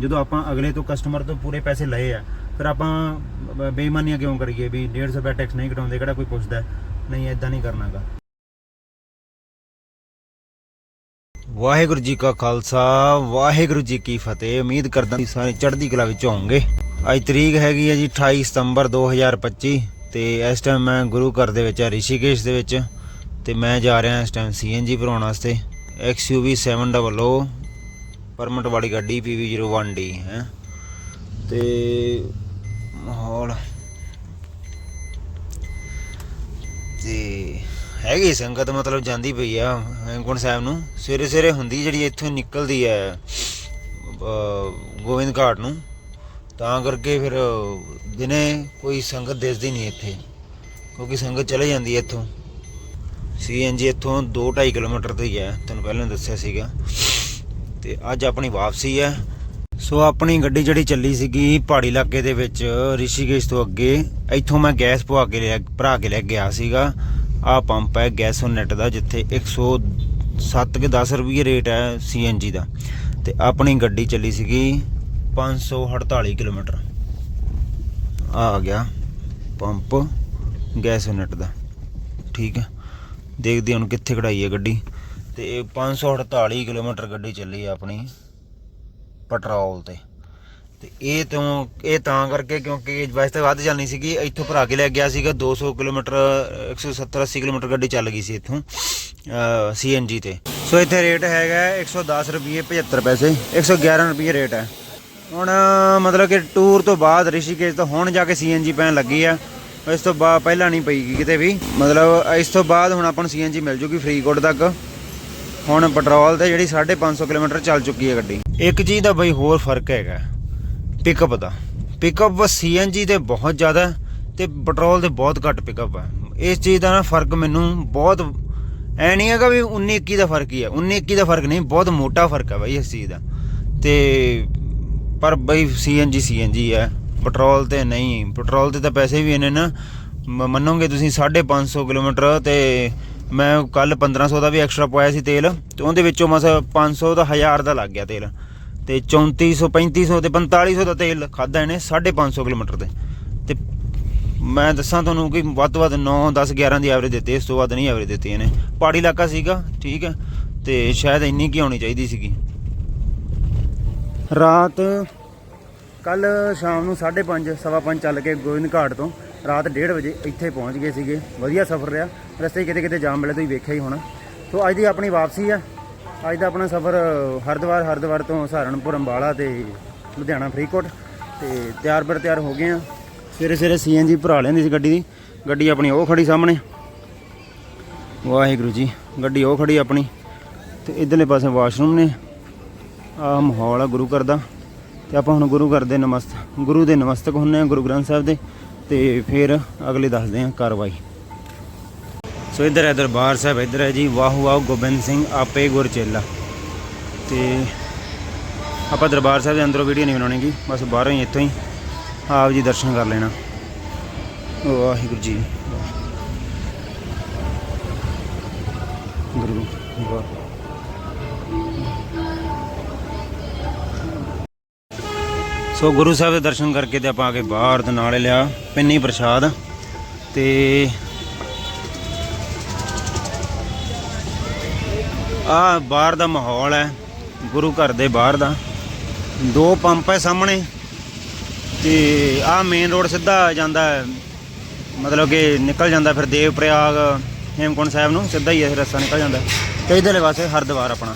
ਜਦੋਂ ਆਪਾਂ ਅਗਲੇ ਤੋਂ ਕਸਟਮਰ ਤੋਂ ਪੂਰੇ ਪੈਸੇ ਲਏ ਆ, ਫਿਰ ਆਪਾਂ ਬੇਈਮਾਨੀਆਂ ਕਿਉਂ ਕਰੀਏ ਵੀ 150 ਰੁਪਏ ਟੈਕਸ ਨਹੀਂ ਕਟਾਉਂਦੇ, ਕਿਹੜਾ ਕੋਈ ਪੁੱਛਦਾ? ਨਹੀਂ ਐਦਾਂ ਨਹੀਂ ਕਰਨਾਗਾ ਵਾਹਿਗੁਰੂ ਜੀ ਕਾ ਖਾਲਸਾ, ਵਾਹਿਗੁਰੂ ਜੀ ਕੀ ਫਤਿਹ। ਉਮੀਦ ਕਰਦਾ ਕਿ ਸਾਰੇ ਚੜ੍ਹਦੀ ਕਲਾ ਵਿੱਚ ਹੋਵੋਗੇ। ਅੱਜ ਤਰੀਕ ਹੈਗੀ ਹੈ ਜੀ 28 ਸਤੰਬਰ 2025 ਤੇ ਇਸ ਟਾਈਮ ਮੈਂ ਗੁਰੂ ਘਰ ਦੇ ਵਿੱਚ ਆ, ਰਿਸ਼ੀਕੇਸ਼ ਦੇ ਵਿੱਚ। ਤੇ ਮੈਂ ਜਾ ਰਿਹਾ ਇਸ ਟਾਈਮ ਸੀਐਨਜੀ ਭਰਾਉਣ ਵਾਸਤੇ। XUV 700 ਪਰਮਿਟ ਵਾਲੀ ਗੱਡੀ PV01D ਹੈ। ਤੇ ਮਾਹੌਲ। ਤੇ ਹੈਗੀ ਸੰਗਤ, ਮਤਲਬ ਜਾਂਦੀ ਪਈ ਆ ਹੈਮਕੁੰਟ ਸਾਹਿਬ ਨੂੰ। ਸਵੇਰੇ ਸਵੇਰੇ ਹੁੰਦੀ ਜਿਹੜੀ ਇੱਥੋਂ ਨਿਕਲਦੀ ਹੈ ਗੋਬਿੰਦ ਘਾਟ ਨੂੰ। ਤਾਂ ਕਰਕੇ ਫਿਰ ਦਿਨੇ ਕੋਈ ਸੰਗਤ ਦਿਸਦੀ ਨਹੀਂ ਇੱਥੇ, ਕਿਉਂਕਿ ਸੰਗਤ ਚਲੇ ਜਾਂਦੀ ਹੈ ਇੱਥੋਂ ਸੀਐਨਜੀ ਇੱਥੋਂ 2.5 ਕਿਲੋਮੀਟਰ ਤੇ ਹੀ ਹੈ ਤੁਹਾਨੂੰ ਪਹਿਲਾਂ ਦੱਸਿਆ ਸੀਗਾ। ਤੇ ਅੱਜ ਆਪਣੀ ਵਾਪਸੀ ਹੈ। ਸੋ ਆਪਣੀ ਗੱਡੀ ਜਿਹੜੀ ਚੱਲੀ ਸੀਗੀ ਪਹਾੜੀ ਇਲਾਕੇ ਦੇ ਵਿੱਚ ਰਿਸ਼ੀਕੇਸ਼ ਤੋਂ ਅੱਗੇ, ਇੱਥੋਂ ਮੈਂ ਗੈਸ ਪਵਾ ਕੇ ਲਿਆ ਭਰਾ ਕੇ ਲੈ ਗਿਆ ਸੀਗਾ। ਆਹ ਪੰਪ ਹੈ ਗੈਸ ਦਾ, ਜਿੱਥੇ 107 ਕੇ 10 ਰੁਪਏ ਰੇਟ ਹੈ ਸੀਐਨਜੀ ਦਾ। ਤੇ ਆਪਣੀ ਗੱਡੀ ਚੱਲੀ ਸੀਗੀ 548 ਕਿਲੋਮੀਟਰ। ਆ ਆ ਗਿਆ ਪੰਪ ਗੈਸ ਨੈਟ ਦਾ। ਠੀਕ ਹੈ। ਦੇਖਦੇ ਹੁਣ ਕਿੱਥੇ ਕਢਾਈ ਹੈ ਗੱਡੀ। ਤੇ ਇਹ 548 ਕਿਲੋਮੀਟਰ ਗੱਡੀ ਚੱਲੀ ਆਪਣੀ ਪੈਟਰੋਲ ਤੇ। ਤੇ ਇਹ ਤੋਂ ਇਹ ਤਾਂ ਕਰਕੇ ਕਿਉਂਕਿ ਵੈਸੇ ਤਾਂ ਵੱਧ ਚੱਲਣੀ ਸੀਗੀ, ਇੱਥੋਂ ਭਰਾ ਕੇ ਲੈ ਗਿਆ ਸੀਗਾ 200 ਕਿਲੋਮੀਟਰ 170 80 ਕਿਲੋਮੀਟਰ ਗੱਡੀ ਚੱਲ ਗਈ ਸੀ ਇੱਥੋਂ ਸੀਐਨਜੀ ਤੇ। ਸੋ ਇੱਥੇ ਰੇਟ ਹੈਗਾ 110 ਰੁਪਏ 75 ਪੈਸੇ 111 ਰੁਪਏ ਰੇਟ ਹੈ। ਹੁਣ, ਮਤਲਬ ਕਿ ਟੂਰ ਤੋਂ ਬਾਅਦ ਰਿਸ਼ੀਕੇਸ਼ ਤੋਂ ਹੁਣ ਜਾ ਕੇ ਸੀਐਨਜੀ ਪੈਣ ਲੱਗੀ ਆ, ਇਸ ਤੋਂ ਬਾਅਦ ਪਹਿਲਾਂ ਨਹੀਂ ਪਈਗੀ ਕਿਤੇ ਵੀ। ਮਤਲਬ, ਇਸ ਤੋਂ ਬਾਅਦ ਹੁਣ ਆਪਾਂ ਨੂੰ ਸੀਐਨਜੀ ਮਿਲ ਜੂਗੀ ਫਰੀਦਕੋਟ ਤੱਕ। ਹੁਣ ਪੈਟਰੋਲ ਤੇ ਜਿਹੜੀ 550 ਕਿਲੋਮੀਟਰ ਚੱਲ ਚੁੱਕੀ ਹੈ ਗੱਡੀ। ਇੱਕ ਚੀਜ਼ ਦਾ ਬਈ ਹੋਰ ਫ਼ਰਕ ਹੈਗਾ ਪਿਕਅਪ ਦਾ। ਪਿਕਅਪ ਸੀਐਨਜੀ ਤੇ ਬਹੁਤ ਜ਼ਿਆਦਾ ਹੈ ਤੇ ਪੈਟਰੋਲ ਤੇ ਬਹੁਤ ਘੱਟ ਪਿਕਅਪ ਹੈ। ਇਸ ਚੀਜ਼ ਦਾ ਨਾ ਫ਼ਰਕ ਮੈਨੂੰ ਬਹੁਤ, ਐ ਨਹੀਂ ਹੈਗਾ ਵੀ 19 21 ਦਾ ਫ਼ਰਕ ਹੀ ਹੈ। 19 21 ਦਾ ਫ਼ਰਕ ਨਹੀਂ, ਬਹੁਤ ਮੋਟਾ ਫ਼ਰਕ ਹੈ ਬਈ ਇਸ ਚੀਜ਼ ਦਾ। ਤੇ ਪਰ ਬਈ ਸੀਐਨਜੀ ਸੀਐਨਜੀ ਹੈ। ਪੈਟਰੋਲ ਤੇ ਨਹੀਂ, ਪੈਟਰੋਲ ਤੇ ਤਾਂ ਪੈਸੇ ਵੀ ਇਹਨੇ ਨਾ। ਮ- ਮੰਨੋਗੇ ਤੁਸੀਂ 550 ਕਿਲੋਮੀਟਰ ਤੇ ਮੈਂ ਕੱਲ 1500 ਦਾ ਵੀ ਐਕਸਟਰਾ ਪਾਇਆ ਸੀ ਤੇਲ, ਤੇ ਉਹਦੇ ਵਿੱਚੋਂ ਮਸ 500 ਦਾ 1000 ਦਾ ਲੱਗ ਗਿਆ ਤੇਲ। ਤੇ 3400 3500 ਤੇ 4500 ਦਾ ਤੇਲ ਖਾਦਾ ਇਹਨੇ 550 ਕਿਲੋਮੀਟਰ ਤੇ। ਤੇ ਮੈਂ ਦੱਸਾਂ ਤੁਹਾਨੂੰ ਕਿ ਵੱਧ ਤੋਂ ਵੱਧ 9 10 11 ਦੀ ਐਵਰੇਜ ਦਿੱਤੀ, ਇਸ ਤੋਂ ਵੱਧ ਨਹੀਂ ਐਵਰੇਜ ਦਿੱਤੀ ਇਹਨੇ। ਪਹਾੜੀ ਇਲਾਕਾ ਸੀਗਾ, ਠੀਕ ਹੈ, ਤੇ ਸ਼ਾਇਦ ਇੰਨੀ ਕੀ ਹੋਣੀ ਚਾਹੀਦੀ ਸੀਗੀ। ਰਾਤ ਕੱਲ ਸ਼ਾਮ ਨੂੰ 5:30 ਸਵਾ ਪੰਜ ਚੱਲ ਕੇ ਗੋਇੰਦ ਘਾਟ ਤੋਂ ਰਾਤ 1:30 ਵਜੇ ਇੱਥੇ ਪਹੁੰਚ ਗਏ ਸੀਗੇ। ਵਧੀਆ ਸਫ਼ਰ ਰਿਹਾ। ਰਸਤੇ ਕਿਤੇ ਕਿਤੇ ਜਾਮ ਮਿਲਿਆ ਤੁਸੀਂ ਵੇਖਿਆ ਹੀ ਹੋਣਾ। ਸੋ ਅੱਜ ਦੀ ਆਪਣੀ ਵਾਪਸੀ ਆ। ਅੱਜ ਦਾ ਆਪਣਾ ਸਫ਼ਰ ਹਰਿਦੁਆਰ ਹਰਿਦੁਆਰ ਤੋਂ ਸਹਾਰਨਪੁਰ, ਅੰਬਾਲਾ ਤੇ ਲੁਧਿਆਣਾ ਫਰੀਦਕੋਟ ਤੇ ਤਿਆਰ ਬਰ ਤਿਆਰ ਹੋ ਗਏ ਆ। ਸਵੇਰੇ ਸਵੇਰੇ ਸੀਐਨਜੀ ਭਰਾ ਲੈਂਦੀ ਸੀ ਗੱਡੀ ਦੀ। ਗੱਡੀ ਆਪਣੀ ਉਹ ਖੜੀ ਸਾਹਮਣੇ। ਵਾਹਿਗੁਰੂ ਜੀ, ਗੱਡੀ ਉਹ ਖੜੀ ਆਪਣੀ। ਤੇ ਇਧਰਲੇ ਪਾਸੇ ਵਾਸ਼ਰੂਮ ਨੇ। ਆ ਮਾਹੌਲ ਆ ਗੁਰੂ ਘਰ ਦਾ। ਤੇ ਆਪਾਂ ਹੁਣ ਗੁਰੂ ਘਰ ਦੇ ਨਮਸਤ, ਗੁਰੂ ਦੇ ਨਮਸਤਕ ਹੁੰਨੇ ਆ ਗੁਰੂ ਗ੍ਰੰਥ ਸਾਹਿਬ ਦੇ। ਤੇ ਫਿਰ ਅਗਲੇ ਦੱਸਦੇ ਹਾਂ ਕਾਰਵਾਈ। ਸੋ ਇਧਰ ਹੈ ਦਰਬਾਰ ਸਾਹਿਬ, ਇਧਰ ਹੈ ਜੀ, ਵਾਹੂ ਵਾਹ ਗੋਬਿੰਦ ਸਿੰਘ ਆਪੇ ਗੁਰਚੇਲਾ ਤੇ ਆਪਾਂ ਦਰਬਾਰ ਸਾਹਿਬ ਦੇ ਅੰਦਰੋਂ ਵੀਡੀਓ ਨਹੀਂ ਬਣਾਉਣੀਗੀ ਬਸ ਬਾਹਰੋਂ ਹੀ ਇੱਥੋਂ ਹੀ ਆਪ ਜੀ ਦਰਸ਼ਨ ਕਰ ਲੈਣਾ। ਵਾਹਿਗੁਰੂ ਜੀ। ਸੋ ਗੁਰੂ ਸਾਹਿਬ ਦੇ ਦਰਸ਼ਨ ਕਰਕੇ ਤੇ ਆਪਾਂ ਆ ਕੇ ਬਾਹਰ ਦੇ ਨਾਲੇ ਲਿਆ ਪਿੰਨੀ ਪ੍ਰਸ਼ਾਦ ਤੇ ਆ ਬਾਹਰ ਦਾ ਮਾਹੌਲ ਹੈ, ਗੁਰੂ ਘਰ ਦੇ ਬਾਹਰ ਦਾ। ਦੋ ਪੰਪ ਹੈ ਸਾਹਮਣੇ ਤੇ ਆ ਮੇਨ ਰੋਡ ਸਿੱਧਾ ਜਾਂਦਾ ਮਤਲਬ ਕਿ ਨਿਕਲ ਜਾਂਦਾ ਫਿਰ ਦੇਵ ਪ੍ਰਯਾਗ ਹੇਮਕੁੰਟ ਸਾਹਿਬ ਨੂੰ, ਸਿੱਧਾ ਹੀ ਇਹ ਰਸਤਾ ਨਿਕਲ ਜਾਂਦਾ। ਤੇ ਇਧਰਲੇ ਪਾਸੇ ਹਰਿਦੁਆਰ ਆਪਣਾ।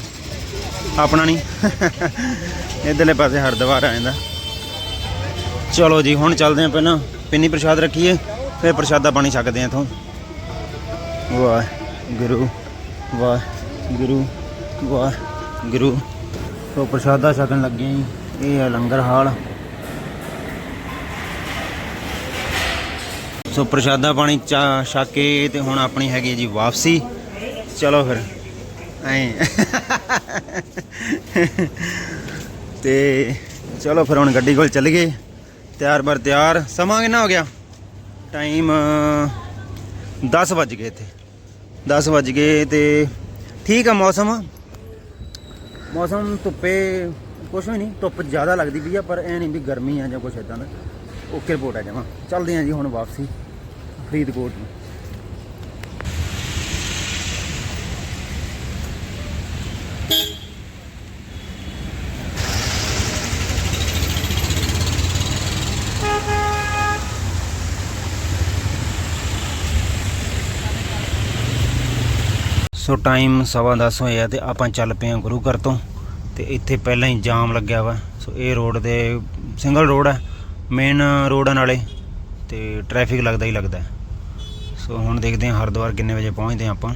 ਆਪਣਾ ਨਹੀਂ, ਇਧਰਲੇ ਪਾਸੇ ਹਰਿਦੁਆਰ ਆ ਜਾਂਦਾ। ਚਲੋ ਜੀ, ਹੁਣ ਚੱਲਦੇ ਹਾਂ ਪਹਿਲਾਂ। ਪਿੰਨੀ ਪ੍ਰਸ਼ਾਦ ਰੱਖੀਏ, ਫਿਰ ਪ੍ਰਸ਼ਾਦਾ ਪਾਣੀ ਛਕਦੇ ਹਾਂ ਇਥੋਂ। ਵਾਹ ਗੁਰੂ ਵਾਹ ਗੁਰੂ ਵਾਹ ਗੁਰੂ ਸੋ ਪ੍ਰਸ਼ਾਦਾ ਛਕਣ ਲੱਗੇ ਜੀ, ਇਹ ਹੈ ਲੰਗਰ ਹਾਲ। ਸੋ ਪ੍ਰਸ਼ਾਦਾ ਪਾਣੀ ਚਾ ਛਕ ਕੇ ਤੇ ਹੁਣ ਆਪਣੀ ਹੈਗੀ ਹੈ ਜੀ ਵਾਪਸੀ। ਚਲੋ ਫਿਰ, ਐ। ਤੇ ਚਲੋ ਫਿਰ ਹੁਣ ਗੱਡੀ ਕੋਲ ਚੱਲ ਗਏ ਤਿਆਰ ਬਰ ਤਿਆਰ। ਸਮਾਂ ਕਿੰਨਾ ਹੋ ਗਿਆ? ਟਾਈਮ 10 ਵੱਜ ਗਏ ਇੱਥੇ। 10 ਵੱਜ ਗਏ ਤੇ ਠੀਕ ਆ ਮੌਸਮ? ਮੌਸਮ ਧੁੱਪੇ ਕੁਝ ਵੀ ਨਹੀਂ, ਧੁੱਪ ਜ਼ਿਆਦਾ ਲੱਗਦੀ ਵੀ ਆ, ਪਰ ਐ ਨਹੀਂ ਵੀ ਗਰਮੀ ਆ ਜਾਂ ਕੁਝ ਇਦਾਂ ਦਾ। ਓਕੇ ਰਿਪੋਰਟ ਆ ਜਾਵਾਂ ਚੱਲਦੇ ਆ ਜੀ ਹੁਣ ਵਾਪਸੀ ਫਰੀਦਕੋਟ ਨੂੰ। ਸੋ ਟਾਈਮ ਸਵਾ ਦਸ ਹੋਇਆ ਤੇ ਆਪਾਂ ਚੱਲ ਪਏ ਹਾਂ ਗੁਰੂ ਘਰ ਤੋਂ ਤੇ ਇੱਥੇ ਪਹਿਲਾਂ ਹੀ ਜਾਮ ਲੱਗਿਆ ਵਾ। ਸੋ ਇਹ ਰੋਡ ਦੇ ਸਿੰਗਲ ਰੋਡ ਹੈ ਮੇਨ ਰੋਡ ਨਾਲੇ ਤੇ ਟ੍ਰੈਫਿਕ ਲੱਗਦਾ ਹੀ ਲੱਗਦਾ। ਸੋ ਹੁਣ ਦੇਖਦੇ ਹਾਂ ਹਰਿਦੁਆਰ ਕਿੰਨੇ ਵਜੇ ਪਹੁੰਚਦੇ ਹਾਂ ਆਪਾਂ।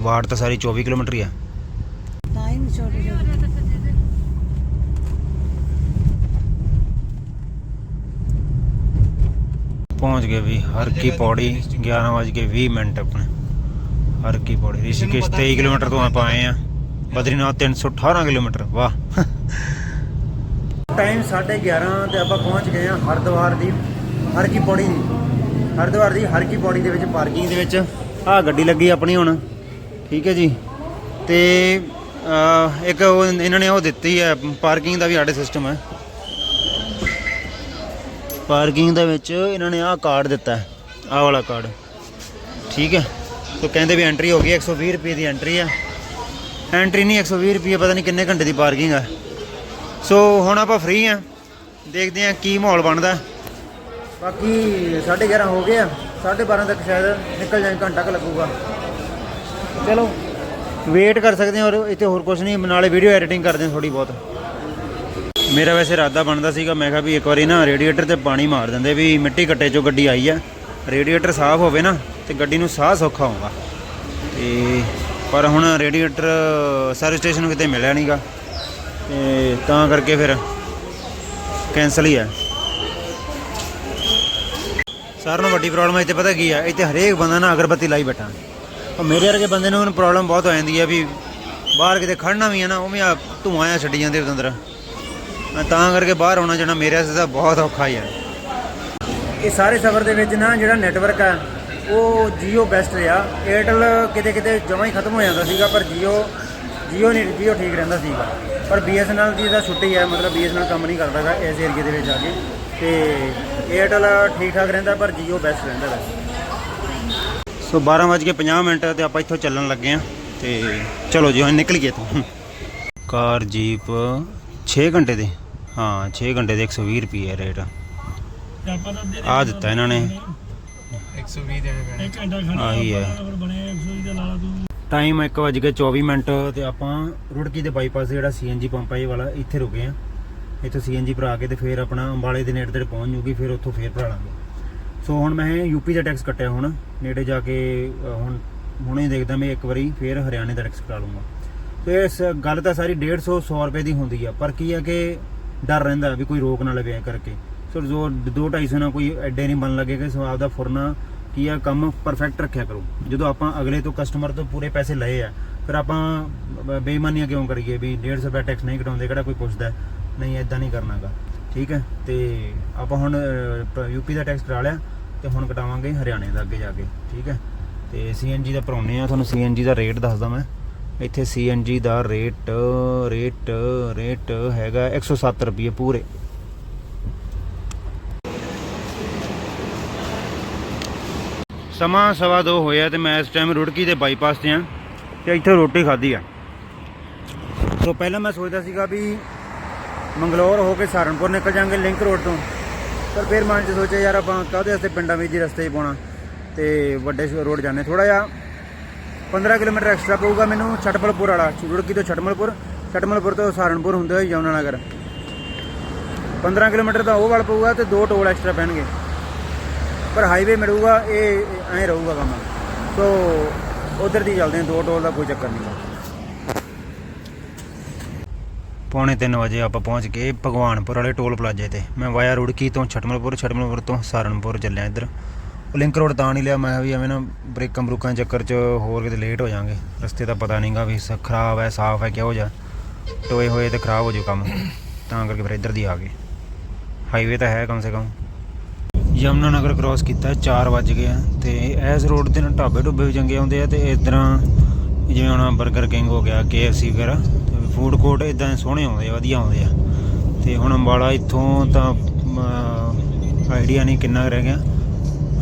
ਵਾਰਡ ਤਾਂ ਸਾਰੀ 24 ਕਿਲੋਮੀਟਰ ਹੀ ਆ। ਟਾਈਮ ਛੋਟੇ ਛੋਟੇ ਪਹੁੰਚ ਗਏ ਵੀ ਹਰ ਕੀ ਪੌੜੀ 11 ਵਜ ਕੇ 20 ਮਿੰਟ ਆਪਣੇ। ਹਰ ਕੀ ਪੌੜੀ। ਰਿਸ਼ੀਕੇਸ਼ 23 ਕਿਲੋਮੀਟਰ ਤੋਂ ਆਪਾਂ ਆਏ ਆ ਬਦਰੀਨਾਥ 318 ਕਿਲੋਮੀਟਰ। ਵਾਹ। ਟਾਈਮ 11:30 ਤੇ ਆਪਾਂ ਪਹੁੰਚ ਗਏ ਹਾਂ ਹਰਿਦੁਆਰ ਦੀ ਹਰ ਕੀ ਪੌੜੀ ਹਰਿਦੁਆਰ ਦੀ ਹਰ ਕੀ ਪੌੜੀ ਦੇ ਵਿੱਚ ਪਾਰਕਿੰਗ ਦੇ ਵਿੱਚ ਆਹ ਗੱਡੀ ਲੱਗੀ ਆਪਣੀ ਹੁਣ। ਠੀਕ ਹੈ ਜੀ। ਤੇ ਇੱਕ ਉਹ ਇਹਨਾਂ ਨੇ ਉਹ ਦਿੱਤੀ ਹੈ ਪਾਰਕਿੰਗ ਦਾ ਵੀ ਸਾਡੇ ਸਿਸਟਮ ਹੈ। ਪਾਰਕਿੰਗ ਦੇ ਵਿੱਚ ਇਹਨਾਂ ਨੇ ਆਹ ਕਾਰਡ ਦਿੱਤਾ ਹੈ। ਆਹ ਵਾਲਾ ਕਾਰਡ ਠੀਕ ਹੈ। ਸੋ ਕਹਿੰਦੇ ਵੀ ਐਂਟਰੀ ਹੋ ਗਈ 120 ਰੁਪਏ ਦੀ ਐਂਟਰੀ ਆ। ਐਂਟਰੀ ਨਹੀਂ 120 ਰੁਪਏ, ਪਤਾ ਨਹੀਂ ਕਿੰਨੇ ਘੰਟੇ ਦੀ ਪਾਰਕਿੰਗ ਆ। ਸੋ ਹੁਣ ਆਪਾਂ ਫ੍ਰੀ ਆ। ਦੇਖਦੇ ਆ ਕੀ ਮਾਹੌਲ ਬਣਦਾ। ਬਾਕੀ 11:30 ਹੋ ਗਏ ਆ। 12:30 ਤੱਕ ਸ਼ਾਇਦ ਨਿਕਲ ਜਾਏ, ਘੰਟਾ ਕੁ ਲੱਗੂਗਾ। ਚਲੋ ਵੇਟ ਕਰ ਸਕਦੇ ਹਾਂ ਔਰ ਇੱਥੇ ਹੋਰ ਕੁਝ ਨਹੀਂ, ਨਾਲੇ ਵੀਡੀਓ ਐਡੀਟਿੰਗ ਕਰਦੇ ਹਾਂ ਥੋੜੀ ਬਹੁਤ। ਮੇਰਾ ਵੈਸੇ ਇਰਾਦਾ ਬਣਦਾ ਸੀਗਾ, ਮੈਂ ਕਿਹਾ ਵੀ ਇੱਕ ਵਾਰੀ ਨਾ ਰੇਡੀਏਟਰ ਤੇ ਪਾਣੀ ਮਾਰ ਦਿੰਦੇ ਵੀ ਮਿੱਟੀ ਕੱਟੇ ਚੋਂ ਗੱਡੀ ਆਈ ਆ। ਰੇਡੀਏਟਰ ਸਾਫ਼ ਹੋਵੇ ਨਾ ਤੇ ਗੱਡੀ ਨੂੰ ਸਾਹ ਸੌਖਾ ਹੋਊਗਾ। ਤੇ ਪਰ ਹੁਣ ਰੇਡੀਏਟਰ ਸਰਵਿਸ ਸਟੇਸ਼ਨ ਨੂੰ ਕਿਤੇ ਮਿਲਿਆ ਨਹੀਂਗਾ ਤੇ ਤਾਂ ਕਰਕੇ ਫਿਰ ਕੈਨਸਲ ਹੀ ਹੈ। ਸਾਰਿਆਂ ਨੂੰ ਵੱਡੀ ਪ੍ਰੋਬਲਮ ਇੱਥੇ ਪਤਾ ਕੀ ਹੈ ਇੱਥੇ ਹਰੇਕ ਬੰਦਾ ਨਾ ਅਗਰਬੱਤੀ ਲਾਈ ਬੈਠਾ। ਉਹ ਮੇਰੇ ਵਰਗੇ ਬੰਦੇ ਨੂੰ ਪ੍ਰੋਬਲਮ ਬਹੁਤ ਹੋ ਜਾਂਦੀ ਹੈ ਵੀ ਬਾਹਰ ਕਿਤੇ ਖੜਨਾ ਵੀ ਹੈ ਨਾ, ਉਹ ਵੀ ਆ ਧੂਆਂ ਆ ਛੱਡੀ ਜਾਂਦੇ ਉਹਦੇ ਅੰਦਰ। ਤਾਂ ਕਰਕੇ ਬਾਹਰ ਆਉਣਾ ਜਾਣਾ ਮੇਰੇ ਵਾਸਤੇ ਤਾਂ ਬਹੁਤ ਔਖਾ ਹੀ ਹੈ ਇਹ ਸਾਰੇ ਸਫ਼ਰ ਦੇ ਵਿੱਚ ਨਾ ਜਿਹੜਾ ਨੈਟਵਰਕ ਆ, ਉਹ ਜੀਓ ਬੈਸਟ ਰਿਹਾ। Airtel ਕਿਤੇ ਕਿਤੇ ਜਮਾਂ ਹੀ ਖਤਮ ਹੋ ਜਾਂਦਾ ਸੀਗਾ, ਪਰ ਜੀਓ ਜੀਓ ਨਹੀਂ ਜੀਓ ਠੀਕ ਰਹਿੰਦਾ ਸੀਗਾ। ਪਰ BSNL ਦੀ ਤਾਂ ਛੁੱਟੀ ਹੈ ਮਤਲਬ BSNL ਕੰਮ ਨਹੀਂ ਕਰਦਾਗਾ ਇਸ ਏਰੀਏ ਦੇ ਵਿੱਚ ਆ ਕੇ। ਤੇ Airtel ਠੀਕ ਠਾਕ ਰਹਿੰਦਾ, ਪਰ ਜੀਓ ਬੈਸਟ ਰਹਿੰਦਾ ਵੈਸੇ ਸੋ 12:50 ਮਿੰਟ ਤੇ ਆਪਾਂ ਇੱਥੋਂ ਚੱਲਣ ਲੱਗੇ ਆ ਤੇ ਚਲੋ ਜੀ, ਹੁਣ ਨਿਕਲ ਗਏ ਤੋਂ ਕਾਰ ਜੀਪ 6 ਘੰਟੇ ਦੇ। ਹਾਂ 6 ਘੰਟੇ ਦੇ 120 ਰੁਪਏ ਰੇਟ ਆ ਦਿੱਤਾ ਇਹਨਾਂ ਨੇ। 120 ਦੇਣੇ ਪੈਣੇ। ਇੱਕ ਘੰਟਾ ਖੜਾ ਆਹੀ ਹੈ। ਬਰਾਬਰ ਬਣੇ 100 ਦਾ ਲਾ ਲਾ ਤੂੰ। ਟਾਈਮ 1:24 ਮਿੰਟ ਤੇ ਆਪਾਂ ਰੁੜਕੀ ਦੇ ਬਾਈਪਾਸ ਜਿਹੜਾ ਸੀਐਨਜੀ ਪੰਪ ਆ ਇਹ ਵਾਲਾ ਇੱਥੇ ਰੁਕੇ ਆ ਇੱਥੋਂ ਸੀਐਨਜੀ ਭਰਾ ਕੇ ਤੇ ਫਿਰ ਆਪਣਾ ਅੰਬਾਲੇ ਦੇ ਨੇੜੇ ਤੇ ਪਹੁੰਚ ਜੂਗੀ ਫਿਰ ਉੱਥੋਂ ਫੇਰ ਭਰਾ ਲਾਂਗੇ। ਸੋ ਹੁਣ ਮੈਂ ਯੂਪੀ ਦਾ ਟੈਕਸ ਕੱਟਿਆ ਹੁਣ ਨੇੜੇ ਜਾ ਕੇ ਅ, ਹੁਣ ਹੁਣੇ ਦੇਖਦਾ ਮੈਂ ਇੱਕ ਵਾਰੀ ਫੇਰ ਹਰਿਆਣੇ ਦਾ ਟੈਕਸ ਕਰਾ ਲੂੰਗਾ। ਤੇ ਇਸ ਗੱਲ ਤਾਂ ਸਾਰੀ 150 100 ਰੁਪਏ ਦੀ ਹੁੰਦੀ ਆ ਪਰ ਕੀ ਆ ਕਿ ਡਰ ਰਹਿੰਦਾ ਵੀ ਕੋਈ ਰੋਕ ਨਾ ਲਵੇ ਐਂ ਕਰਕੇ। ਸਰ, ਜੋ 2 250 ਨਾਲ ਕੋਈ ਐਡੇ ਨਹੀਂ ਬਣ ਲੱਗੇਗਾ ਸੋ ਆਪਦਾ ਫੁਰਨਾ ਕੀ ਆ, ਕੰਮ ਪਰਫੈਕਟ ਰੱਖਿਆ ਕਰੋ। ਜਦੋਂ ਆਪਾਂ ਅਗਲੇ ਤੋਂ ਕਸਟਮਰ ਤੋਂ ਪੂਰੇ ਪੈਸੇ ਲਏ ਆ, ਫਿਰ ਆਪਾਂ ਬੇਈਮਾਨੀਆਂ ਕਿਉਂ ਕਰੀਏ ਵੀ 150 ਰੁਪਏ ਟੈਕਸ ਨਹੀਂ ਕਟਾਉਂਦੇ, ਕਿਹੜਾ ਕੋਈ ਪੁੱਛਦਾ? ਨਹੀਂ ਐਦਾਂ ਨਹੀਂ ਕਰਨਾਗਾ। ਠੀਕ ਹੈ? ਤੇ ਆਪਾਂ ਹੁਣ ਯੂਪੀ ਦਾ ਟੈਕਸ ਕਰਾ ਲਿਆ ਤੇ ਹੁਣ ਕਟਾਵਾਂਗੇ ਹਰਿਆਣੇ ਦਾ ਅੱਗੇ ਜਾ ਕੇ। ਠੀਕ ਹੈ? ਤੇ ਸੀਐਨਜੀ ਦਾ ਭਰਾਉਨੇ ਆ, ਤੁਹਾਨੂੰ ਸੀਐਨਜੀ ਦਾ ਰੇਟ ਦੱਸਦਾ ਮੈਂ। ਇੱਥੇ ਸੀਐਨਜੀ ਦਾ ਰੇਟ ਰੇਟ ਰੇਟ ਹੈਗਾ 107 ਰੁਪਏ ਪੂਰੇ। ਸਮਾਂ ਸਵਾ ਦੋ ਹੋਇਆ ਤੇ ਮੈਂ ਇਸ ਟਾਈਮ ਰੁੜਕੀ ਦੇ ਬਾਈਪਾਸ ਤੇ ਆ ਤੇ ਇੱਥੇ ਰੋਟੀ ਖਾਧੀ ਆ। ਸੋ ਪਹਿਲਾਂ ਮੈਂ ਸੋਚਦਾ ਸੀਗਾ ਵੀ ਮੰਗਲੌਰ ਹੋ ਕੇ ਸਹਾਰਨਪੁਰ ਨਿਕਲ ਜਾਾਂਗੇ ਲਿੰਕ ਰੋਡ ਤੋਂ। ਪਰ ਫਿਰ ਮਨ ਚ ਸੋਚਿਆ, ਯਾਰ ਆਪਾਂ ਕਾਹਦੇ ਵਾਸਤੇ ਪਿੰਡਾਂ ਵਿੱਚ ਹੀ ਰਸਤੇ 'ਚ ਪਾਉਣਾ? ਤੇ ਵੱਡੇ ਰੋਡ ਜਾਂਦੇ ਥੋੜਾ ਜਿਹਾ। 15 ਕਿਲੋਮੀਟਰ ਐਕਸਟਰਾ ਪਊਗਾ ਮੈਨੂੰ ਛਟਮਲਪੁਰ ਵਾਲਾ ਰੁੜਕੀ ਤੋਂ ਛਟਮਲਪੁਰ। ਛਟਮਲਪੁਰ ਤੋਂ ਸਹਾਰਨਪੁਰ ਹੁੰਦੇ ਹੋਏ ਯਮੁਨਾ ਨਗਰ 15 ਕਿਲੋਮੀਟਰ ਦਾ ਉਹ ਵਾਲ ਪਊਗਾ ਤੇ ਦੋ ਟੋਲ ਐਕਸਟਰਾ ਪੈਣਗੇ। ਪਰ ਹਾਈਵੇ ਮਿਲੂਗਾ, ਇਹ ਇਹ ਐਂ ਰਹੂਗਾ ਕੰਮ। ਸੋ ਉਧਰ ਦੀ ਚੱਲਦੇ ਹਾਂ, ਦੋ ਟੋਲ ਦਾ ਕੋਈ ਚੱਕਰ ਨਹੀਂ। ਪੌਣੇ 3 ਵਜੇ ਆਪਾਂ ਪਹੁੰਚ ਗਏ ਭਗਵਾਨਪੁਰ ਵਾਲੇ ਟੋਲ ਪਲਾਜ਼ੇ ਤੇ। ਮੈਂ ਵਾਇਆ ਰੁੜਕੀ ਤੋਂ, ਛਟਮਲਪੁਰ ਛਟਮਲਪੁਰ ਤੋਂ, ਸਹਾਰਨਪੁਰ ਚੱਲਿਆ ਇੱਧਰ। ਉਹ ਲਿੰਕ ਰੋਡ ਤਾਂ ਨਹੀਂ ਲਿਆ, ਮੈਂ ਵੀ ਐਵੇਂ ਨਾ ਬ੍ਰੇਕਾਂ ਬਰੂਕਾਂ ਦੇ ਚੱਕਰ 'ਚ ਹੋਰ ਕਿਤੇ ਲੇਟ ਹੋ ਜਾਾਂਗੇ। ਰਸਤੇ ਦਾ ਪਤਾ ਨਹੀਂਗਾ ਵੀ ਸ- ਖਰਾਬ ਹੈ, ਸਾਫ਼ ਹੈ, ਕਿਹੋ ਜਿਹਾ। ਟੋਏ ਹੋਏ ਤੇ ਖਰਾਬ ਹੋ ਜਾਊ ਕੰਮ। ਤਾਂ ਕਰਕੇ ਫਿਰ ਇੱਧਰ ਦੀ ਆ ਗਏ। ਹਾਈਵੇ ਤਾਂ ਹੈ ਕਮ ਸੇ ਕਮ। ਯਮਨਾ ਨਗਰ ਕ੍ਰਾਸ ਕੀਤਾ 4 ਵਜ ਗਏ ਆ ਤੇ ਇਸ ਰੋਡ ਤੇ ਨਾ ਢਾਬੇ ਢੁੱਬੇ ਵੀ ਚੰਗੇ ਆਉਂਦੇ ਆ ਤੇ ਇਧਰਾਂ ਜਿਵੇਂ ਹੁਣ 버ਗਰ ਕਿੰਗ ਹੋ ਗਿਆ KFC ਵਗੈਰਾ ਫੂਡ ਕੋਰਟ ਇਦਾਂ ਸੋਹਣੇ ਆਉਂਦੇ ਆ, ਵਧੀਆ ਆਉਂਦੇ ਆ। ਤੇ ਹੁਣ ਅੰਬਾਲਾ ਇੱਥੋਂ ਤਾਂ ਆਈਡੀਆ ਨਹੀਂ ਕਿੰਨਾ ਕੁ ਰਹਿ ਗਿਆ।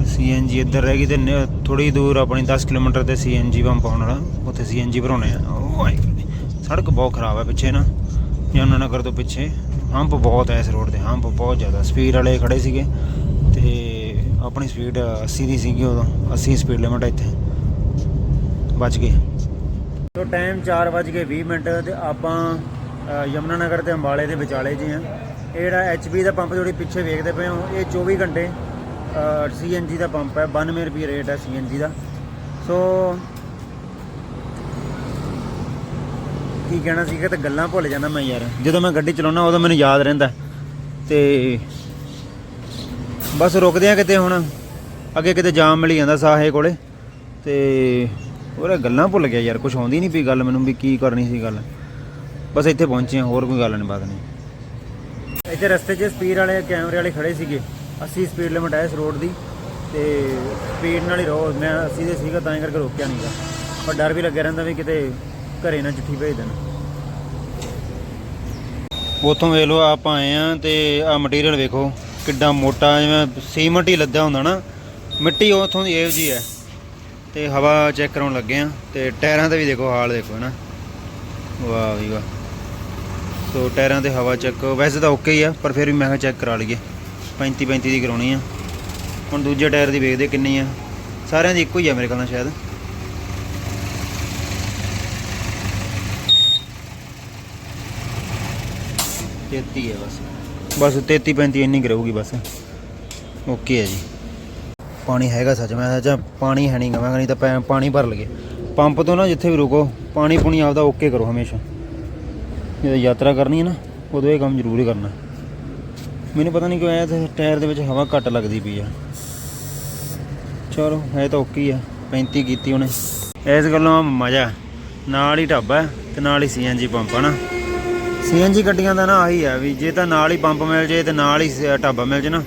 ਸੀਐਨਜੀ ਇੱਧਰ ਰਹਿ ਗਈ ਤੇ ਥੋੜੀ ਦੂਰ ਆਪਣੀ 10 ਕਿਲੋਮੀਟਰ ਤੇ ਸੀਐਨਜੀ ਪੰਪ ਆਉਣ ਵਾਲਾ, ਉੱਥੇ ਸੀਐਨਜੀ ਭਰਾਉਣੇ ਆ। ਉਹ ਵਾਹਿਗੁਰੂ ਸੜਕ ਬਹੁਤ ਖਰਾਬ ਹੈ ਪਿੱਛੇ ਨਾ ਯਮਨਾ ਨਗਰ ਤੋਂ ਪਿੱਛੇ। ਹੰਪ ਬਹੁਤ ਹੈ ਇਸ ਰੋਡ ਤੇ ਹੰਪ ਬਹੁਤ ਜ਼ਿਆਦਾ। ਸਪੀਡ ਵਾਲੇ ਖੜੇ ਸੀਗੇ। ਤੇ ਆਪਣੀ ਸਪੀਡ 80 ਦੀ ਸੀਗੀ ਉਦੋਂ 80 ਸਪੀਡ ਲਿਮਟ ਹੈ ਇੱਥੇ। ਬਚ ਗਏ ਤੋ ਟਾਈਮ 4 ਵਜ ਕੇ 20 ਮਿੰਟ ਤੇ ਆਪਾਂ ਅ, ਯਮੁਨਾ ਨਗਰ ਤੇ ਅੰਬਾਲੇ ਦੇ ਵਿਚਾਲੇ ਜੀ ਆ ਇਹ ਜਿਹੜਾ ਐਚਪੀ ਦਾ ਪੰਪ ਜਿਹੜੀ ਪਿੱਛੇ ਵੇਖਦੇ ਪਏ ਹੋ ਇਹ 24 ਘੰਟੇ ਸੀਐਨਜੀ ਦਾ ਪੰਪ ਹੈ। 92 ਰੁਪਏ ਰੇਟ ਹੈ ਸੀਐਨਜੀ ਦਾ। ਸੋ ਕੀ ਕਹਿਣਾ ਸੀਗਾ ਤੇ ਗੱਲਾਂ ਭੁੱਲ ਜਾਂਦਾ ਮੈਂ ਯਾਰ। ਜਦੋਂ ਮੈਂ ਗੱਡੀ ਚਲਾਉਣਾ ਉਦੋਂ ਮੈਨੂੰ ਯਾਦ ਰਹਿੰਦਾ। ਤੇ ਬਸ ਰੁਕਦੇ ਆ ਕਿਤੇ ਹੁਣ। ਅੱਗੇ ਕਿਤੇ ਜਾਮ ਮਿਲੀ ਜਾਂਦਾ ਸਾਹੇ ਕੋਲੇ। ਤੇ ਉਹਰੇ ਗੱਲਾਂ ਭੁੱਲ ਗਿਆ ਯਾਰ ਕੁਝ ਆਉਂਦੀ ਨਹੀਂ ਪਈ ਗੱਲ ਮੈਨੂੰ ਵੀ ਕੀ ਕਰਨੀ ਸੀ ਗੱਲ। ਬਸ ਇੱਥੇ ਪਹੁੰਚੇ ਆ, ਹੋਰ ਕੋਈ ਗੱਲ ਨਹੀਂ ਬਾਤ ਨਹੀਂ ਇੱਥੇ ਰਸਤੇ 'ਚ ਸਪੀਡ ਵਾਲੇ, ਕੈਮਰੇ ਵਾਲੇ ਖੜੇ ਸੀਗੇ। 80 ਸਪੀਡ ਲਿਮਟ ਹੈ ਇਸ ਰੋਡ ਦੀ। ਤੇ ਸਪੀਡ ਨਾਲ ਹੀ ਰਹੋ। ਮੈਂ 80 ਦੇ ਸੀਗਾ, ਤਾਂ ਹੀ ਕਰਕੇ ਰੋਕਿਆ ਨਹੀਂਗਾ ਪਰ ਡਰ ਵੀ ਲੱਗਿਆ ਰਹਿੰਦਾ ਵੀ ਕਿਤੇ ਘਰੇ ਨਾ ਚਿੱਠੀ ਭੇਜ ਦੇਣ। ਉਥੋਂ ਵੇਖ ਲਓ, ਆਪਾਂ ਆਏ ਆ ਤੇ ਆ ਮਟੀਰੀਅਲ ਵੇਖੋ। ਕਿੱਡਾ ਮੋਟਾ, ਜਿਵੇਂ ਸੀਮੈਂਟ ਹੀ ਲੱਦਿਆ ਹੁੰਦਾ ਨਾ, ਮਿੱਟੀ ਉਥੋਂ ਦੀ ਇਹੋ ਜੀ ਹੈ। ਤੇ ਹਵਾ ਚੈੱਕ ਕਰਾਉਣ ਲੱਗੇ ਆ ਤੇ ਟਾਇਰਾਂ ਤੇ ਵੀ ਦੇਖੋ ਹਾਲ ਦੇਖੋ ਨਾ। ਵਾਹ ਵੀ ਵਾਹ। ਸੋ ਟਾਇਰਾਂ ਤੇ ਹਵਾ ਚੈੱਕ ਵੈਸੇ ਤਾਂ ਓਕੇ ਹੀ ਆ, ਪਰ ਫਿਰ ਵੀ ਮੈਂ ਕਿਹਾ ਚੈੱਕ ਕਰਾ ਲਈਏ। 35 35 ਦੀ ਕਰਾਉਣੀ ਆ। ਹੁਣ ਦੂਜੇ ਟਾਇਰ ਦੀ ਵੇਖਦੇ ਕਿੰਨੀ ਆ। ਸਾਰਿਆਂ ਦੀ ਇੱਕੋ ਹੀ ਆ ਮੇਰੇ ਖਿਆਲ ਨਾਲ ਸ਼ਾਇਦ। ਤੇਤੀ ਹੈ ਬਸ। ਬਸ 33 35 ਇੰਨੀ ਕੁ ਬਸ। ਓਕੇ ਹੈ ਜੀ। ਪਾਣੀ ਹੈਗਾ ਸੱਚ, ਮੈਂ ਸੱਚਾ ਪਾਣੀ ਹੈ ਨਹੀਂਗਾ ਮੈਂ ਨਹੀਂ ਤਾਂ ਪੈ- ਪਾਣੀ ਭਰ ਲਗੇ ਪੰਪ ਤੋਂ ਨਾ ਜਿੱਥੇ ਵੀ ਰੁਕੋ, ਪਾਣੀ ਪੁਣੀ ਆਪਦਾ ਓਕੇ ਕਰੋ ਹਮੇਸ਼ਾ। ਜਦੋਂ ਯਾਤਰਾ ਕਰਨੀ ਹੈ ਨਾ, ਉਦੋਂ ਇਹ ਕੰਮ ਜ਼ਰੂਰ ਕਰਨਾ। ਮੈਨੂੰ ਪਤਾ ਨਹੀਂ ਕਿਉਂ ਆਇਆ ਤੇ ਟਾਇਰ ਦੇ ਵਿੱਚ ਹਵਾ ਘੱਟ ਲੱਗਦੀ ਪਈ ਆ। ਚਲੋ, ਇਹ ਤਾਂ ਓਕੇ ਆ 35 ਕੀਤੀ ਉਹਨੇ। ਇਸ ਗੱਲੋਂ ਮਜ਼ਾ। ਨਾਲ ਹੀ ਢਾਬਾ ਹੈ ਤੇ ਨਾਲ ਹੀ ਸੀਐਨਜੀ ਪੰਪ ਆ ਨਾ। ਸੀਐਨਜੀ ਗੱਡੀਆਂ ਦਾ ਨਾ ਆਹੀ ਆ ਵੀ ਜੇ ਤਾਂ ਨਾਲ ਹੀ ਪੰਪ ਮਿਲ ਜੇ ਤੇ ਨਾਲ ਹੀ ਸ- ਢਾਬਾ ਮਿਲ ਜੇ ਨਾ,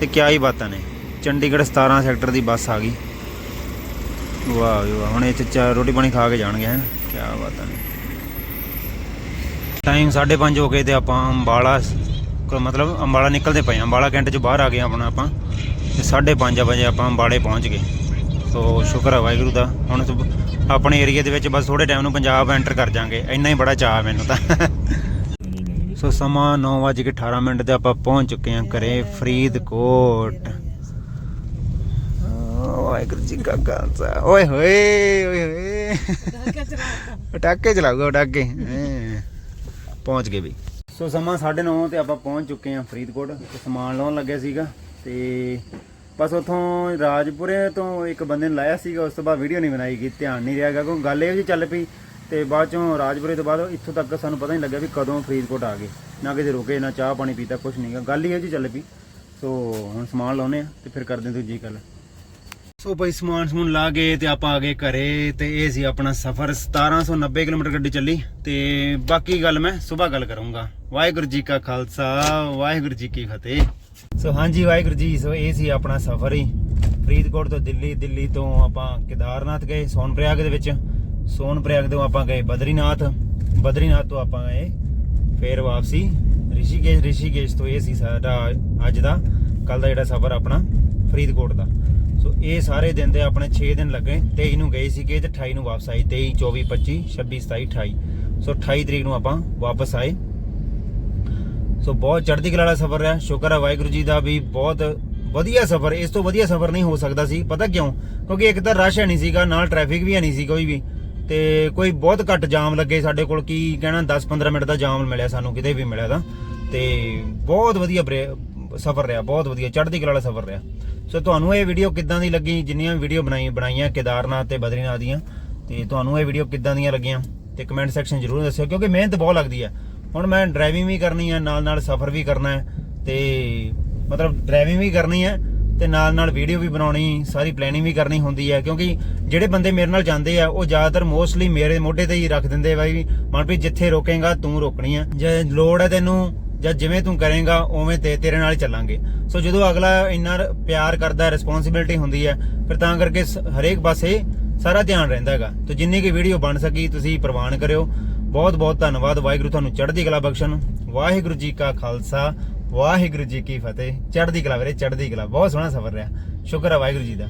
ਤੇ ਕਿਆ ਹੀ ਬਾਤਾਂ ਨੇ। ਚੰਡੀਗੜ੍ਹ 17 ਸੈਕਟਰ ਦੀ ਬੱਸ ਆ ਗਈ। ਵਾਹ ਵਾਹ, ਹੁਣ ਇਹ 'ਚ, ਚਾ ਰੋਟੀ ਪਾਣੀ ਖਾ ਕੇ ਜਾਣਗੇ ਹੈ ਕਿਆ ਬਾਤਾਂ ਨੇ। ਟਾਈਮ 5:30 ਹੋ ਗਏ ਤੇ ਆਪਾਂ ਅੰਬਾਲਾ ਮਤਲਬ ਅੰਬਾਲਾ ਨਿਕਲਦੇ ਪਏ ਹਾਂ। ਅੰਬਾਲਾ ਕੈਂਟ ਚ ਬਾਹਰ ਆ ਗਏ ਆਪਣਾ ਆਪਾਂ। ਤੇ 5:30 ਵਜੇ ਆਪਾਂ ਅੰਬਾਲੇ ਪਹੁੰਚ ਗਏ। ਸੋ ਸ਼ੁਕਰ ਹੈ ਵਾਹਿਗੁਰੂ ਦਾ। ਹੁਣ ਸਭ- ਆਪਣੇ ਏਰੀਆ ਦੇ ਵਿੱਚ ਬਸ ਥੋੜੇ ਟਾਈਮ ਨੂੰ ਪੰਜਾਬ ਐਂਟਰ ਕਰ ਜਾਾਂਗੇ। ਇੰਨਾ ਹੀ ਬੜਾ ਚਾਅ ਮੈਨੂੰ ਤਾਂ। ਸੋ ਸਮਾਂ 9:18 ਮਿੰਟ ਤੇ ਆਪਾਂ ਪਹੁੰਚ ਚੁੱਕੇ ਹਾਂ ਘਰੇ ਫਰੀਦਕੋਟ। ਵਾਹਿਗੁਰੂ ਜੀ ਕਾ ਖਾਲਸਾ। ਓਏ ਹੋਏ ਓਏ ਹੋਏ। ਪਟਾਕੇ ਚਲਾਊਗਾ ਪਟਾਕੇ। ਪਹੁੰਚ ਗਏ ਵੀ ਸੋ ਸਮਾਂ 9:30 ਤੇ ਆਪਾਂ ਪਹੁੰਚ ਚੁੱਕੇ ਹਾਂ ਫਰੀਦਕੋਟ। ਸਮਾਨ ਲਾਉਣ ਲੱਗਿਆ ਸੀਗਾ ਤੇ ਬਸ ਉਥੋਂ ਰਾਜਪੁਰੇ ਤੋਂ ਇੱਕ ਬੰਦੇ ਨੇ ਲਾਇਆ ਸੀਗਾ, ਉਸ ਤੋਂ ਬਾਅਦ ਵੀਡੀਓ ਨਹੀਂ ਬਣਾਈ ਗਈ, ਧਿਆਨ ਨਹੀਂ ਰਿਹਾ ਕਿਉਂਕਿ ਗੱਲ ਇਹ ਜੀ ਚੱਲ ਪਈ ਤੇ ਬਾਅਦ ਚੋਂ ਰਾਜਪੁਰੇ ਤੋਂ ਬਾਅਦ ਇੱਥੋਂ ਤੱਕ ਸਾਨੂੰ ਪਤਾ ਨਹੀਂ ਲੱਗਿਆ ਵੀ ਕਦੋਂ ਫਰੀਦਕੋਟ ਆ ਗਏ। ਨਾ ਕਿਤੇ ਰੁਕੇ, ਨਾ ਚਾਹ ਪਾਣੀ ਪੀਤਾ ਕੁਝ ਨਹੀਂਗਾ ਗੱਲ ਹੀ ਇਹ ਜੀ ਚੱਲ ਪਈ। ਸੋ ਹੁਣ ਸਮਾਨ ਲਾਉਨੇ ਆ ਤੇ ਫਿਰ ਕਰਦੇ ਦੂਜੀ ਗੱਲ। ਸੋ ਭਾਈ ਸਮਾਨ ਸਮੂਨ ਲਾ ਗਏ ਤੇ ਆਪਾਂ ਆ ਗਏ ਘਰੇ ਤੇ ਇਹ ਸੀ ਆਪਣਾ ਸਫ਼ਰ। 1790 ਕਿਲੋਮੀਟਰ ਗੱਡੀ ਚੱਲੀ ਤੇ ਬਾਕੀ ਗੱਲ ਮੈਂ ਸਵੇਰ ਗੱਲ ਕਰੂੰਗਾ। ਵਾਹਿਗੁਰੂ ਜੀ ਕਾ ਖਾਲਸਾ, ਵਾਹਿਗੁਰੂ ਜੀ ਕੀ ਫਤਿਹ। ਸੋ ਹਾਂਜੀ, ਵਾਹਿਗੁਰੂ ਜੀ, ਸੋ ਇਹ ਸੀ ਆਪਣਾ ਸਫ਼ਰ ਹੀ। ਫਰੀਦਕੋਟ ਤੋਂ ਦਿੱਲੀ ਦਿੱਲੀ ਤੋਂ ਆਪਾਂ ਕੇਦਾਰਨਾਥ ਗਏ, ਸੋਨਪ੍ਰਯਾਗ ਦੇ ਵਿੱਚ। ਸੋਨਪ੍ਰਯਾਗ ਤੋਂ ਆਪਾਂ ਗਏ ਬਦਰੀਨਾਥ। ਬਦਰੀਨਾਥ ਤੋਂ ਆਪਾਂ ਗਏ ਫੇਰ ਵਾਪਸੀ। ਰਿਸ਼ੀਕੇਸ਼ ਰਿਸ਼ੀਕੇਸ਼ ਤੋਂ ਇਹ ਸੀ ਸਾਡਾ ਅੱਜ ਦਾ ਕੱਲ ਦਾ ਜਿਹੜਾ ਸਫ਼ਰ ਆਪਣਾ ਫਰੀਦਕੋਟ ਦਾ। ਸੋ ਇਹ ਸਾਰੇ ਦਿਨ ਦੇ ਆਪਣੇ 6 ਦਿਨ ਲੱਗੇ 23 ਨੂੰ ਗਏ ਸੀਗੇ ਤੇ 28 ਨੂੰ ਵਾਪਸ ਆਏ। 23 24 25 26 27 28 ਸੋ 28 ਤਰੀਕ ਨੂੰ ਆਪਾਂ ਵਾਪਸ ਆਏ। ਸੋ ਬਹੁਤ ਚੜ੍ਹਦੀ ਕਲਾ ਵਾਲਾ ਸਫ਼ਰ ਰਿਹਾ। ਸ਼ੁਕਰ ਹੈ ਵਾਹਿਗੁਰੂ ਜੀ ਦਾ ਵੀ ਬਹੁਤ ਵਧੀਆ ਸਫ਼ਰ, ਇਸ ਤੋਂ ਵਧੀਆ ਸਫ਼ਰ ਨਹੀਂ ਹੋ ਸਕਦਾ ਸੀ। ਪਤਾ ਕਿਉਂ? ਕਿਉਂਕਿ ਇੱਕ ਤਾਂ ਰਸ਼ ਹੈ ਨਹੀਂ ਸੀਗਾ, ਨਾਲ ਟ੍ਰੈਫਿਕ ਵੀ ਹੈ ਨਹੀਂ ਸੀ ਕੋਈ ਵੀ। ਤੇ ਕੋਈ ਬਹੁਤ ਘੱਟ ਜਾਮ ਲੱਗੇ ਸਾਡੇ ਕੋਲ, ਕੀ ਕਹਿਣਾ 10-15 ਮਿੰਟ ਦਾ ਜਾਮ ਮਿਲਿਆ ਸਾਨੂੰ, ਕਿਤੇ ਵੀ ਮਿਲਿਆ ਤਾਂ। ਤੇ ਬਹੁਤ ਵਧੀਆ ਬਰੇ- ਸਫ਼ਰ ਰਿਹਾ, ਬਹੁਤ ਵਧੀਆ, ਚੜ੍ਹਦੀ ਕਲਾ ਵਾਲਾ ਸਫ਼ਰ ਰਿਹਾ। ਸੋ ਤੁਹਾਨੂੰ ਇਹ ਵੀਡੀਓ ਕਿੱਦਾਂ ਦੀ ਲੱਗੀ? ਜਿੰਨੀਆਂ ਵੀਡੀਓ ਬਣਾਈ, ਬਣਾਈਆਂ, ਕੇਦਾਰਨਾਥ ਤੇ ਬਦਰੀਨਾਥ ਦੀਆਂ, ਤੇ ਤੁਹਾਨੂੰ ਇਹ ਵੀਡੀਓ ਕਿੱਦਾਂ ਦੀਆਂ ਲੱਗੀਆਂ? ਤੇ ਕਮੈਂਟ ਸੈਕਸ਼ਨ ਜ਼ਰੂਰ ਦੱਸਿਓ, ਕਿਉਂਕਿ ਮਿਹਨਤ ਬਹੁਤ ਲੱਗਦੀ ਹੈ। ਹੁਣ ਮੈਂ ਡਰਾਈਵਿੰਗ ਵੀ ਕਰਨੀ ਹੈ ਨਾਲ ਨਾਲ ਸਫ਼ਰ ਵੀ ਕਰਨਾ ਹੈ, ਤੇ ਮਤਲਬ ਡਰਾਈਵਿੰਗ ਵੀ ਕਰਨੀ ਹੈ ਤੇ ਨਾਲ ਨਾਲ ਵੀਡੀਓ ਵੀ ਬਣਾਉਣੀ, ਸਾਰੀ ਪਲੈਨਿੰਗ ਵੀ ਕਰਨੀ ਹੁੰਦੀ ਹੈ, ਕਿਉਂਕਿ ਜਿਹੜੇ ਬੰਦੇ ਮੇਰੇ ਨਾਲ ਜਾਂਦੇ ਆ, ਉਹ ਜ਼ਿਆਦਾਤਰ ਮੋਸਟਲੀ ਮੇਰੇ ਮੋਢੇ ਤੇ ਹੀ ਰੱਖ ਦਿੰਦੇ ਬਾਈ ਮਨਪ੍ਰੀਤ ਜਿੱਥੇ ਰੋਕੇਗਾ, ਤੂੰ ਰੋਕਣੀ ਆ। ਜੇ ਲੋੜ ਹੈ ਤੈਨੂੰ, ਜਾਂ ਜਿਵੇਂ ਤੂੰ ਕਰੇਗਾ, ਉਵੇਂ ਤੇ ਤੇਰੇ ਨਾਲ ਹੀ ਚੱਲਾਂਗੇ। ਸੋ ਜਦੋਂ ਅਗਲਾ ਇੰਨਾ ਪਿਆਰ ਕਰਦਾ ਰਿਸਪੌਂਸਿਬਿਲਟੀ ਹੁੰਦੀ ਹੈ, ਫਿਰ ਤਾਂ ਕਰਕੇ ਸ- ਹਰੇਕ ਪਾਸੇ ਸਾਰਾ ਧਿਆਨ ਰਹਿੰਦਾ ਹੈਗਾ। ਤੇ ਜਿੰਨੀ ਕੀ ਵੀਡੀਓ ਬਣ ਸਕੀ, ਤੁਸੀਂ ਪ੍ਰਵਾਨ ਕਰਿਓ। ਬਹੁਤ ਬਹੁਤ ਧੰਨਵਾਦ, ਵਾਹਿਗੁਰੂ ਤੁਹਾਨੂੰ ਚੜ੍ਹਦੀ ਕਲਾ ਬਖਸ਼ਣ। ਵਾਹਿਗੁਰੂ ਜੀ ਕਾ ਖਾਲਸਾ। ਵਾਹਿਗੁਰੂ ਜੀ ਕੀ ਫਤਿਹ। ਚੜ੍ਹਦੀ ਕਲਾ ਵੀਰੇ, ਚੜ੍ਹਦੀ ਕਲਾ। ਬਹੁਤ ਸੋਹਣਾ ਸਫ਼ਰ ਰਿਹਾ। ਸ਼ੁਕਰ ਹੈ ਵਾਹਿਗੁਰੂ ਜੀ ਦਾ।